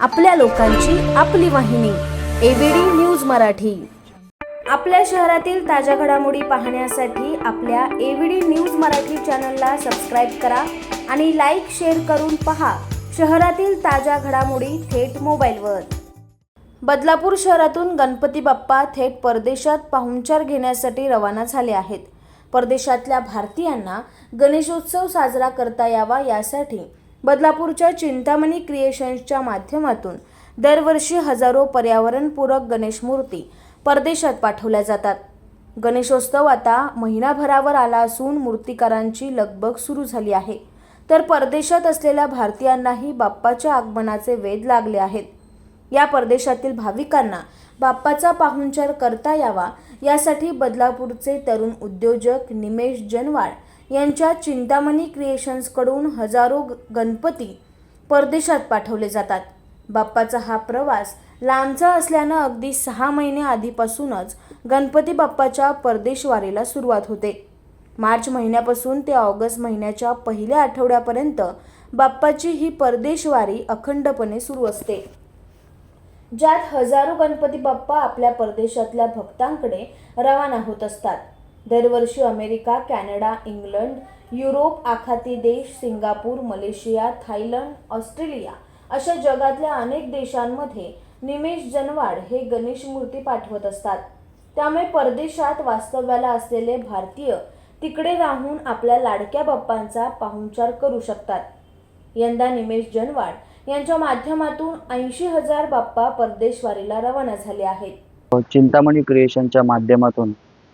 आपल्या लोकांची आपली वाहिनी एबीडी न्यूज मराठी. आपल्या शहरातील ताज्या घडामोडी पाहण्यासाठी आपल्या एबीडी न्यूज मराठी चॅनलला सबस्क्राईब करा आणि लाईक शेअर करून पहा शहरातील ताज्या घडामोडी थेट मोबाईलवर. बदलापूर शहरातून गणपती बाप्पा थेट परदेशात पाहुणचार घेण्यासाठी रवाना झाले आहेत. परदेशातल्या भारतीयांना गणेशोत्सव साजरा करता यावा यासाठी बदलापूरच्या चिंतामणी क्रिएशन्सच्या माध्यमातून दरवर्षी हजारो पर्यावरणपूरक गणेश मूर्ती परदेशात पाठवल्या जातात. गणेशोत्सव आता महिनाभरावर आला असून मूर्तिकारांची लगबग सुरू झाली आहे. तर परदेशात असलेल्या भारतीयांनाही बाप्पाच्या आगमनाचे वेध लागले आहेत. या परदेशातील भाविकांना बाप्पाचा पाहुणचार करता यावा यासाठी बदलापूरचे तरुण उद्योजक निमेश जनवाड यांच्या चिंतामणी क्रिएशन्सकडून हजारो ग- गणपती परदेशात पाठवले जातात. बाप्पाचा हा प्रवास लांबचा असल्यानं अगदी सहा महिने आधीपासूनच गणपती बाप्पाच्या परदेशवारीला सुरुवात होते. मार्च महिन्यापासून ते ऑगस्ट महिन्याच्या पहिल्या आठवड्यापर्यंत बाप्पाची ही परदेशवारी अखंडपणे सुरू असते. ज्यात हजारो गणपती बाप्पा आपल्या परदेशातल्या भक्तांकडे रवाना होत असतात. दरवर्षी अमेरिका कॅनडा इंग्लंड युरोप आखाती देश सिंगापूर मलेशिया थायलंड ऑस्ट्रेलिया अशा जगातल्या अनेक देशांमध्ये निमेश जनवाड हे गणेश मूर्ती पाठवत असतात. त्यामुळे परदेशात वास्तव्याला असलेले भारतीय तिकडे राहून आपल्या लाडक्या बाप्पांचा पाहुणचार करू शकतात. यंदा निमेश जनवाड यांच्या माध्यमातून ऐंशी हजार बाप्पा परदेशवारीला रवाना झाले आहेत. चिंतामणी क्रिएशनच्या माध्यमातून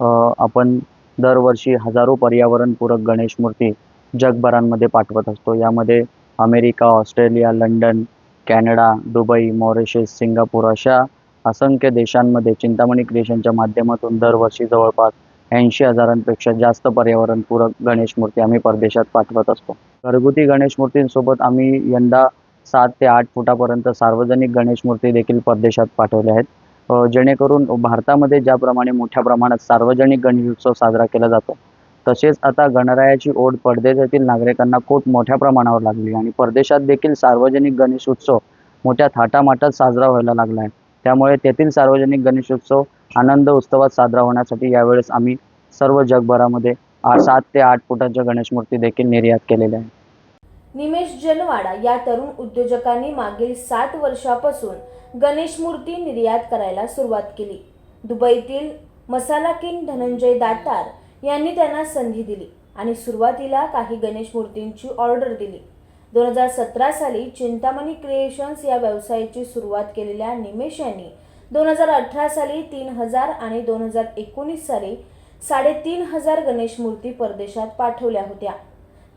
आपण दरवर्षी हजारो पर्यावरणपूरक गणेश मूर्ती जगभरांमध्ये पाठवत असतो. यामध्ये America Australia London Canada Dubai Mauritius Singapore अशा असंख्य देशांमध्ये चिंतामणी क्रिएशनच्या माध्यमातून दरवर्षी जवळपास ऐंशी हजारांपेक्षा जास्त पर्यावरणपूरक गणेश मूर्ती आम्ही परदेशात पाठवत असतो. घरगुती गणेश मूर्तींसोबत आम्ही यंदा सात ते आठ फुटापर्यंत सार्वजनिक गणेश मूर्ती देखील परदेशात पाठवल्या आहेत. जेणेकरून भारतामध्ये ज्याप्रमाणे मोठ्या प्रमाणात सार्वजनिक गणेशोत्सव साजरा केला जातो तसेच आता गणरायाची ओढ परदेशातील नागरिकांना खूप मोठ्या प्रमाणावर लागली आणि परदेशात देखील सार्वजनिक गणेशोत्सव मोठ्या थाटामाटात साजरा व्हायला लागला आहे. त्यामुळे तेथील सार्वजनिक गणेशोत्सव आनंद उत्सवात साजरा होण्यासाठी यावेळेस आम्ही सर्व जगभरामध्ये सात ते आठ फुटाच्या गणेश मूर्ती देखील निर्यात केलेल्या आहेत. निमेश जनवाडा या तरुण उद्योजकांनी मागील सात वर्षापासून गणेश मूर्ती निर्यात करायला सुरुवात केली. दुबईतील मसाला किंग धनंजय दातार यांनी त्यांना संधी दिली आणि सुरुवातीला काही गणेश मूर्तींची ऑर्डर दिली. दोन हजार सतरा साली चिंतामणी क्रिएशन्स या व्यवसायाची सुरुवात केलेल्या निमेश यांनी दोन हजार अठरा साली तीन हजार आणि दोन हजार एकोणीस साली साडेतीन हजार गणेश मूर्ती परदेशात पाठवल्या होत्या.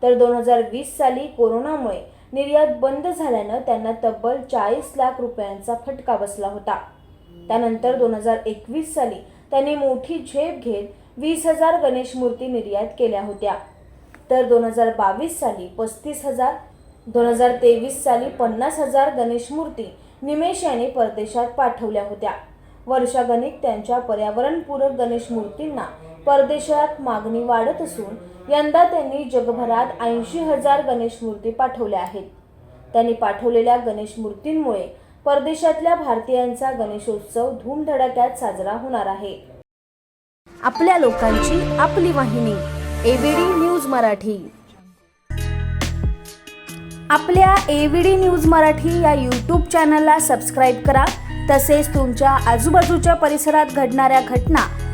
तर दोन हजार वीस साली कोरोनामुळे निर्यात बंद झाल्यानं त्यांना तब्बल चाळीस लाख रुपयांचा फटका बसला होता. त्यानंतर दोन हजार एकवीस साली त्यांनी मोठी झेप घेत वीस हजार गणेश मूर्ती निर्यात केल्या होत्या. तर दोन हजार बावीस साली पस्तीस हजार दोन हजार तेवीस साली पन्नास हजार गणेश मूर्ती निमेश यांनी परदेशात पाठवल्या होत्या. वर्षागणिक त्यांच्या पर्यावरणपूरक गणेश मूर्तींना परदेशात मागणी वाढत असून यंदा त्यांनी जगभरात ऐंशी हजार गणेश मूर्ती पाठवल्या आहेत. त्यांनी पाठवलेल्या गणेश मूर्तींमुळे परदेशातल्या भारतीयांचा गणेशोत्सव धूमधडाक्यात साजरा होणार आहे. आपल्या लोकांची आपली वाहिनी एबीडी न्यूज मराठी. आपल्या एबीडी न्यूज मराठी या यूट्यूब चॅनलला सबस्क्राईब करा. तसेच तुमच्या आजूबाजूच्या परिसरात घडणाऱ्या घटना